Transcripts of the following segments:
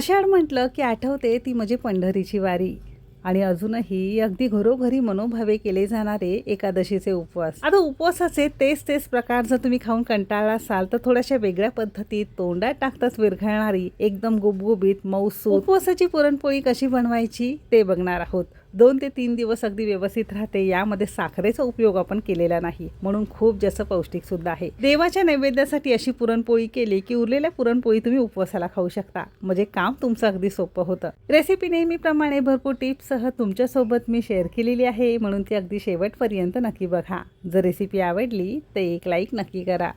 आषाढ म्हटलं की आठवते ती म्हणजे पंढरीची वारी. आणि अजूनही अगदी घरोघरी मनोभावे केले जाणारे एकादशीचे उपवास. आता उपवासाचे तेच तेच प्रकार जर तुम्ही खाऊन कंटाळला असाल तर थोड्याशा वेगळ्या पद्धतीत तोंडात टाकताच विरघळणारी एकदम गुबगुबीत मौसूद. उपवासाची पुरणपोळी कशी बनवायची ते बघणार आहोत. दोन ते तीन दिवस अगदी व्यवस्थित राहते. यामध्ये साखरेचा उपयोग आपण केलेला नाही. म्हणून खूप जास्त पौष्टिक सुद्धा आहे. देवाच्या नैवेद्यासाठी अशी पुरणपोळी केली की उरलेल्या पुरणपोळी तुम्ही उपवासाला खाऊ शकता. म्हणजे काम तुमचं अगदी सोपं होतं. रेसिपी नेहमीप्रमाणे भरपूर टिप्ससह तुमच्यासोबत मी शेअर केलेली आहे. म्हणून ती अगदी शेवटपर्यंत नक्की बघा. जर रेसिपी आवडली तर एक लाईक नक्की करा.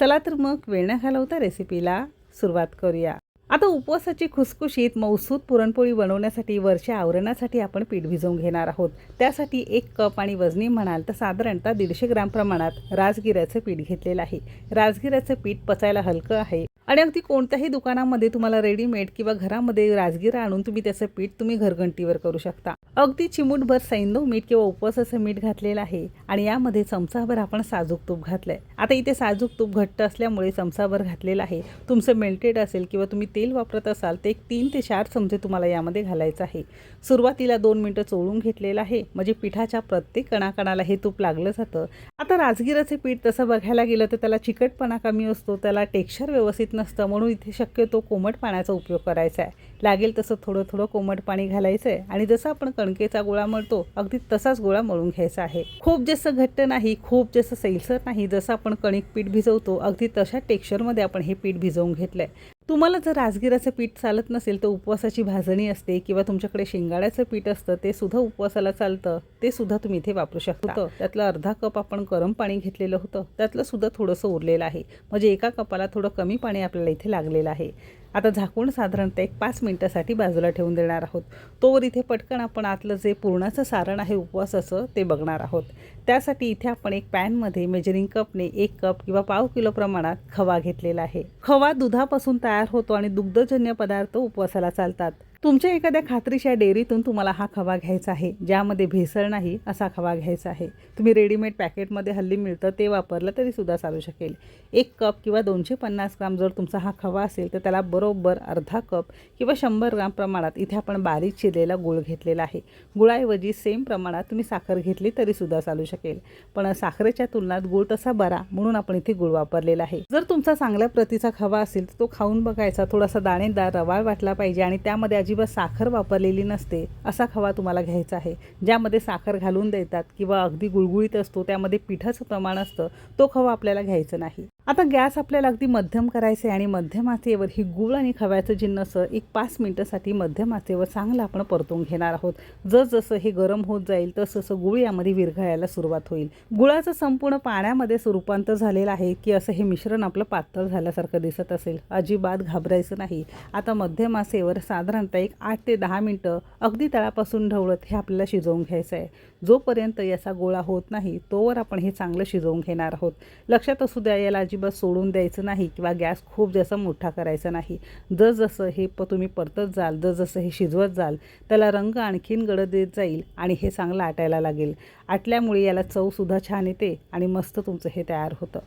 चला तर मग वेळ न घालवता रेसिपीला सुरुवात करूया. आता उपवासाची खुसखुशीत मौसूद पुरणपोळी बनवण्यासाठी वरच्या आवरणासाठी आपण पीठ भिजवून घेणार आहोत. त्यासाठी एक कप आणि वजनी म्हणाल तर साधारणतः दीडशे ग्राम प्रमाणात राजगिऱ्याचं पीठ घेतलेलं आहे. राजगिऱ्याचं पीठ पचायला हलकं आहे. आणि अगदी कोणत्याही दुकानामध्ये तुम्हाला रेडीमेड किंवा घरामध्ये राजगिरा आणून तुम्ही त्याचं पीठ तुम्ही घरघंटीवर करू शकता. अगदी चिमूटभर सैंदव मीठ किंवा उपवासाचं मीठ घातलेलं आहे आणि यामध्ये चमचाभर आपण साजूक तूप घातलंय. आता इथे साजूक तूप घट्ट असल्यामुळे चमचाभर घातलेलं आहे. तुमचं मेल्टेड असेल किंवा तुम्ही तेल वापरत असाल तर एक तीन ते चार चमचे तुम्हाला यामध्ये घालायचं आहे. सुरुवातीला दोन मिनटं चोळून घेतलेलं आहे. म्हणजे पिठाच्या प्रत्येक कणाकणाला हे तूप लागलं जातं. आता राजगिराचे पीठ तसं बघायला गेलं तर त्याला चिकटपणा कमी असतो त्याला टेक्स्चर व्यवस्थित नसतं म्हणून इथे शक्यतो कोमट पाण्याचा उपयोग करायचा आहे. लागेल तसं थोडं थोडं कोमट पाणी घालायचं आहे आणि जसं आपण कणकेचा गोळा मळतो अगदी तसाच गोळा मळून घ्यायचा आहे. खूप जास्त घट्ट नाही खूप जास्त सैलसर नाही जसं आपण कणिक पीठ भिजवतो अगदी तशा टेक्स्चरमध्ये आपण हे पीठ भिजवून घेतलं आहे तुम्हाला जर राजगिराचं पीठ चालत नसेल तर उपवासाची भाजणी असते किंवा तुमच्याकडे शेंगाड्याचं पीठ असतं ते सुद्धा उपवासाला चालतं ते सुद्धा तुम्ही इथे वापरू शकता. त्यातलं अर्धा कप आपण गरम पाणी घेतलेलं होतं. त्यातलं सुद्धा थोडंसं उरलेलं आहे. म्हणजे एका कपाला थोडं कमी पाणी आपल्याला इथे लागलेलं आहे. आता झाकून साधारणतः एक पाच मिनटासाठी बाजूला ठेवून देणार आहोत. तोवर इथे पटकन आपण आतलं जे पूर्णाचं सारण आहे उपवासाचं ते बघणार आहोत. त्यासाठी इथे आपण एक पॅनमध्ये मेजरिंग कपने एक कप किंवा पाव किलो प्रमाणात खवा घेतलेला आहे. खवा दुधापासून तयार होतो आणि दुग्धजन्य पदार्थ उपवासाला चालतात. तुमच्या एखाद्या खात्रीच्या डेअरीतून तुम्हाला हा खवा घ्यायचा आहे ज्यामध्ये भेसळ नाही असा खवा घ्यायचा आहे. तुम्ही रेडीमेड पॅकेटमध्ये हल्ली मिळतं ते वापरलं तरी सुद्धा चालू शकेल. एक कप किंवा दोनशे पन्नास ग्राम जर तुमचा हा खवा असेल तर त्याला बरोबर अर्धा कप किंवा शंभर ग्राम प्रमाणात इथे आपण बारीक चिरलेला गुळ घेतलेला आहे. गुळाऐवजी सेम प्रमाणात तुम्ही साखर घेतली तरी सुद्धा चालू शकेल. पण साखरेच्या तुलनात गुळ तसा बरा म्हणून आपण इथे गुळ वापरलेला आहे. जर तुमचा चांगल्या प्रतीचा खवा असेल तर तो खाऊन बघायचा. थोडासा दाणेदार रवाळ वाटला पाहिजे आणि त्यामध्ये अजिबात साखर वापरलेली नसते असा खवा तुम्हाला घ्यायचा आहे. ज्यामध्ये साखर घालून देतात किंवा अगदी गुळगुळीत असतो त्यामध्ये पिठाचं प्रमाण असतं तो खवा आपल्याला घ्यायचा नाही. आता गॅस आपल्याला अगदी मध्यम करायचं आहे आणि मध्यम आचेवर ही गुळ आणि खव्याचं जिन्नसं एक पाच मिनिटासाठी मध्यम आचेवर चांगलं आपण परतून घेणार आहोत. जसजसं हे गरम होत जाईल तसंसं गुळ यामध्ये विरघळायला सुरुवात होईल. गुळाचं संपूर्ण पाण्यामध्ये रूपांतर झालेलं आहे की असं हे मिश्रण आपलं पातळ झाल्यासारखं दिसत असेल. अजिबात घाबरायचं नाही. आता मध्यम आचेवर साधारणतः एक आठ ते दहा मिनटं अगदी तळापासून ढवळत हे आपल्याला शिजवून घ्यायचं आहे. जोपर्यंत याचा गोळा होत नाही तोवर आपण हे चांगलं शिजवून घेणार आहोत. लक्षात असू द्या याला अजिबात सोडून द्यायचं नाही किंवा गॅस खूप जास्त मोठा करायचा नाही. जसजसं हे प तुम्ही परतत जाल जसजसं हे शिजवत जाल त्याला रंग आणखीन गडद देत जाईल आणि हे चांगलं आटायला लागेल. आटल्यामुळे याला चवसुद्धा छान येते आणि मस्त तुमचं हे तयार होतं.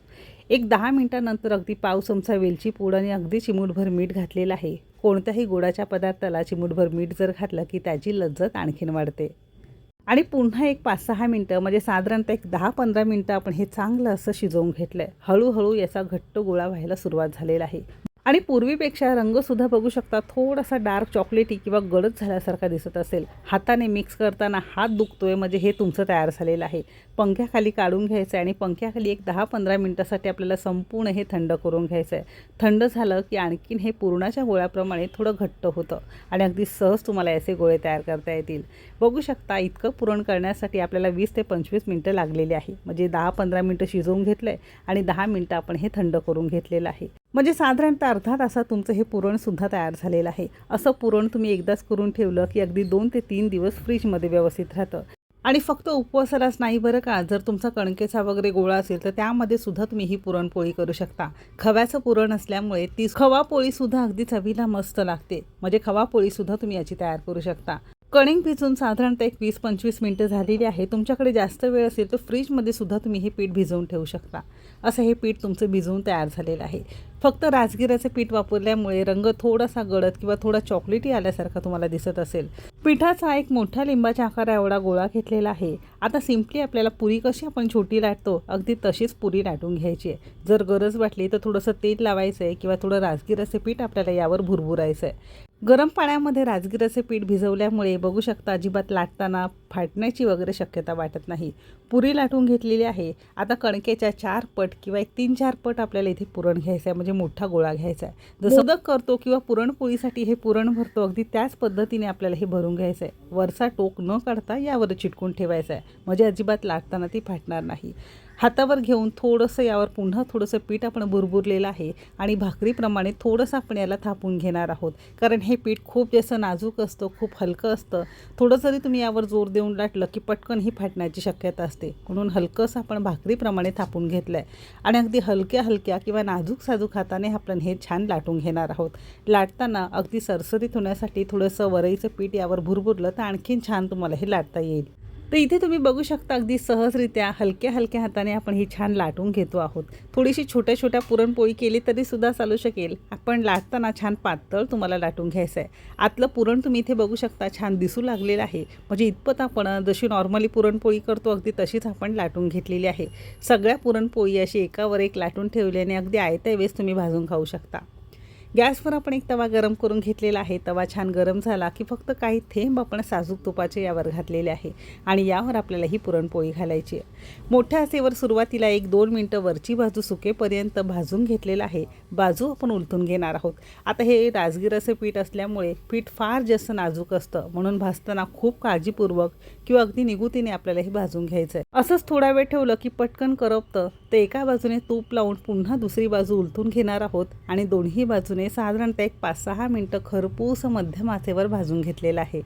एक दहा मिनटानंतर अगदी पाव चमचा वेलची पूड आणि अगदी चिमूटभर मीठ घातलेलं आहे. कोणत्याही गोडाच्या पदार्थाला चिमूटभर मीठ जर घातलं की त्याची लज्जत आणखीन वाढते. आणि पुन्हा एक पाच सहा मिनटं म्हणजे साधारणतः एक दहा पंधरा मिनटं आपण हे चांगलं असं शिजवून घेतलं आहे हळूहळू याचा घट्ट गोळा व्हायला सुरुवात झालेला आहे. आणि पूर्वीपेक्षा रंगसुद्धा बघू शकता थोडासा डार्क चॉकलेटी किंवा गडद झाल्यासारखा दिसत असेल. हाताने मिक्स करताना हात दुखतोय म्हणजे हे तुमचं तयार झालेलं आहे. पंख्याखाली काढून घ्यायचं आहे आणि पंख्याखाली एक दहा पंधरा मिनटासाठी आपल्याला संपूर्ण हे थंड करून घ्यायचं आहे थंड झालं की आणखीन हे पुरणाच्या गोळ्याप्रमाणे थोडं घट्ट होतं आणि अगदी सहज तुम्हाला असे गोळे तयार करता येतील. बघू शकता इतकं पुरण करण्यासाठी आपल्याला वीस ते पंचवीस मिनटं लागलेली आहे. म्हणजे दहा पंधरा मिनटं शिजवून घेतलं आहे आणि दहा मिनटं आपण हे थंड करून घेतलेलं आहे. म्हणजे साधारणतः अर्धा तासात तुमचं हे पुरणसुद्धा तयार झालेलं आहे. असं पुरण तुम्ही एकदाच करून ठेवलं की अगदी दोन ते तीन दिवस फ्रीजमध्ये व्यवस्थित राहतं. आणि फक्त उपवासालाच नाही बरं का जर तुमचा कणकेचा वगैरे गोळा असेल तर त्यामध्ये सुद्धा तुम्ही ही पुरणपोळी करू शकता. खव्याचं पुरण असल्यामुळे ती खवा पोळीसुद्धा अगदी चवीला मस्त लागते. म्हणजे खवा पोळीसुद्धा तुम्ही याची तयार करू शकता. कणिंग भिजून साधारणतः एक वीस पंचवीस मिनटं झालेली आहे. तुमच्याकडे जास्त वेळ असेल तर फ्रीजमध्ये सुद्धा तुम्ही हे पीठ भिजवून ठेवू शकता. असं हे पीठ तुमचं भिजवून तयार झालेलं आहे. फक्त राजगिराचे पीठ वापरल्यामुळे रंग थोडासा गडद किंवा थोडा चॉकलेटी आल्यासारखा तुम्हाला दिसत असेल. पिठाचा एक मोठ्या लिंबाच्या आकारा एवढा गोळा घेतलेला आहे. आता सिम्पली आपल्याला पुरी कशी आपण छोटी लाटतो अगदी तशीच पुरी लाटून घ्यायची आहे. जर गरज वाटली तर थोडंसं तेल लावायचं आहे किंवा थोडं राजगिराचे पीठ आपल्याला यावर भुरभुरायचं आहे गरम पाण्यामध्ये राजगिराचे पीठ भिजवल्यामुळे बघू शकता अजिबात लाटताना फाटण्याची वगैरे शक्यता वाटत नाही. पुरी लाटून घेतलेली आहे. आता कणकेच्या चार पट किंवा एक तीन चार पट आपल्याला इथे पुरण घ्यायचं आहे. म्हणजे मोठा गोळा घ्यायचा आहे. जसं मोदक करतो किंवा पुरणपोळीसाठी हे पुरण भरतो अगदी त्याच पद्धतीने आपल्याला हे भरून घ्यायचं आहे. वरचा टोक न काढता यावर चिटकून ठेवायचं आहे. म्हणजे अजिबात लाटताना ती फाटणार नाही. हातावर घेऊन थोडंसं यावर पुन्हा थोडंसं पीठ आपण बुरबुरलेलं आहे. आणि भाकरीप्रमाणे थोडंसं आपण याला थापून घेणार आहोत. कारण हे हे पीठ खूप जसं नाजूक असतं खूप हलकं असतं. थोडं जरी तुम्ही यावर जोर देऊन लाटलं की पटकन ही फाटण्याची शक्यता असते. म्हणून हलकंसं आपण भाकरीप्रमाणे थापून घेतलं आहे आणि अगदी हलक्या हलक्या किंवा नाजूक साजूक हाताने आपण हे छान लाटून घेणार आहोत. लाटताना अगदी सरसरीत होण्यासाठी थोडंसं वरईचं पीठ यावर भुरभुरलं तर आणखीन छान तुम्हाला हे लाटता येईल. तर इथे तुम्ही बघू शकता अगदी सहजरित्या हलक्या हलक्या हाताने आपण ही छान लाटून घेतो आहोत. थोडीशी छोट्या छोट्या पुरणपोळी केली तरी सुद्धा चालू शकेल. आपण लाटताना छान पातळ तुम्हाला लाटून घ्यायचं आहे. आतलं पुरण तुम्ही इथे बघू शकता छान दिसू लागलेलं आहे. म्हणजे इतपत आपण जशी नॉर्मली पुरणपोळी करतो अगदी तशीच आपण लाटून घेतलेली आहे. सगळ्या पुरणपोळी अशी एकावर एक लाटून ठेवल्याने अगदी आयत्या वेळेस तुम्ही भाजून खाऊ शकता. गॅसवर आपण एक तवा गरम करून घेतलेला आहे. तवा छान गरम झाला की फक्त काही थेंब आपण साजूक तुपाचे यावर घातलेले आहे आणि यावर आपल्याला ही पुरणपोळी घालायची आहे. मोठ्या आसेवर सुरुवातीला एक दोन मिनटं वरची बाजू सुकेपर्यंत भाजून घेतलेलं आहे. बाजू आपण उलटून घेणार आहोत. आता हे राजगिराचं पीठ असल्यामुळे पीठ फार जास्त नाजूक असतं. म्हणून भाजताना खूप काळजीपूर्वक किंवा अगदी निगुतीने आपल्याला हे भाजून घ्यायचं आहे असंच थोडा वेळ ठेवलं की पटकन करपतं ते एका बाजूने तूप लावून पुन्हा दुसरी बाजू उलटून घेणार आहोत आणि दोन्ही बाजूने साधारणतः एक पाच सहा मिनटं खरपूस मध्यम आचेवर भाजून घेतलेलं आहे.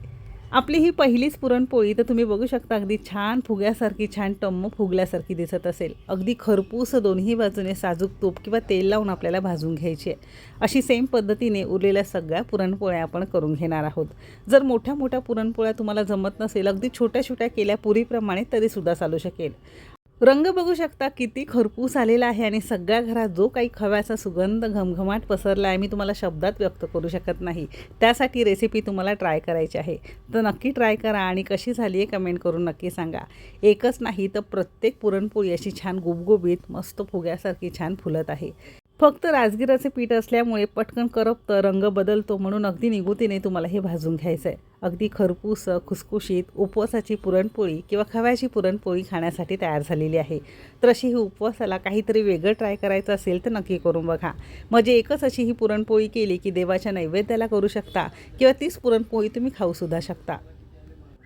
आपली ही पहिलीच पुरणपोळी तर तुम्ही बघू शकता अगदी छान फुग्यासारखी छान टम्म फुगल्यासारखी दिसत असेल. अगदी खरपूस दोन्ही बाजूने साजूक तूप किंवा तेल लावून आपल्याला भाजून घ्यायची आहे. अशी सेम पद्धतीने उरलेल्या सगळ्या पुरणपोळ्या आपण करून घेणार आहोत. जर मोठ्या मोठ्या पुरणपोळ्या तुम्हाला जमत नसेल अगदी छोट्या छोट्या केल्या पुरीप्रमाणे तरीसुद्धा चालू शकेल. रंग बघू शकता किती खरपूस आलेला आहे आणि सगळ्या घरात जो काही खव्याचा सुगंध घमघमाट पसरला आहे मी तुम्हाला शब्दात व्यक्त करू शकत नाही. त्यासाठी रेसिपी तुम्हाला ट्राय करायची आहे. तर नक्की ट्राय करा आणि कशी झाली आहे कमेंट करून नक्की सांगा. एकच नाही तर प्रत्येक पुरणपोळी अशी छान गुबगुबीत मस्त फुग्यासारखी छान फुलत आहे. फक्त राजगिराचे पीठ असल्यामुळे पटकन करपतं रंग बदलतो म्हणून अगदी निगुतीने तुम्हाला हे भाजून घ्यायचं आहे अगदी खरपूस खुसखुशीत उपवासाची पुरणपोळी किंवा खव्याची पुरणपोळी खाण्यासाठी तयार झालेली आहे. तर अशी ही उपवासाला काहीतरी वेगळं ट्राय करायचं असेल तर नक्की करून बघा. म्हणजे एकच अशी ही पुरणपोळी केली की देवाच्या नैवेद्याला करू शकता किंवा तीच पुरणपोळी तुम्ही खाऊसुद्धा शकता.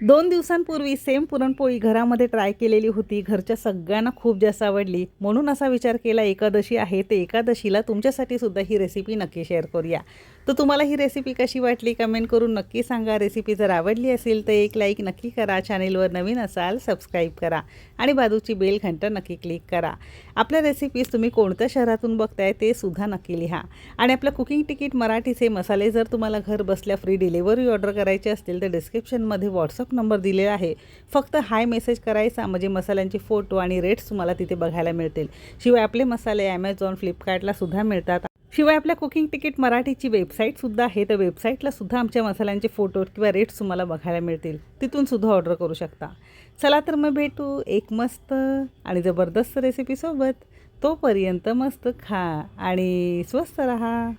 दोन दिवसांपूर्वी सेम पुरणपोळी घरामध्ये ट्राय केलेली होती. घरच्या सगळ्यांना खूप जास्त आवडली. म्हणून असा विचार केला एकादशी आहे ते एकादशीला तुमच्यासाठी सुद्धा ही रेसिपी नक्की शेअर करूया. तर तुम्हाला ही रेसिपी कशी वाटली? कमेंट करून नक्की सांगा. रेसिपी जर आवडली असेल तर एक लाईक नक्की करा. चॅनेलवर नवीन असाल सबस्क्राईब करा. आणि बाजूची बेल घंटा नक्की क्लिक करा. आपल्या रेसिपीज तुम्ही कोणत्या शहरातून बघताय ते सुद्धा नक्की लिहा. आणि आपलं कुकिंग तिकीट मराठीचे मसाले जर तुम्हाला घर बसल्या फ्री डिलेवरी ऑर्डर करायचे असतील तर डिस्क्रिप्शनमध्ये व्हॉट्सअप व्हॉट्सअप नंबर दिलेला आहे. फक्त हाय मेसेज करायचा म्हणजे मसाल्यांचे फोटो आणि रेट्स तुम्हाला तिथे बघायला मिळतील. शिवाय आपले मसाले ॲमेझॉन फ्लिपकार्टला सुद्धा मिळतात. शिवाय आपल्या कुकिंग तिकीट मराठीची वेबसाईटसुद्धा आहे. तर वेबसाईटला सुद्धा आमच्या मसाल्यांचे फोटो किंवा रेट्स तुम्हाला बघायला मिळतील. तिथून सुद्धा ऑर्डर करू शकता. चला तर मग भेटू एक मस्त आणि जबरदस्त रेसिपीसोबत तोपर्यंत मस्त खा आणि स्वस्त रहा.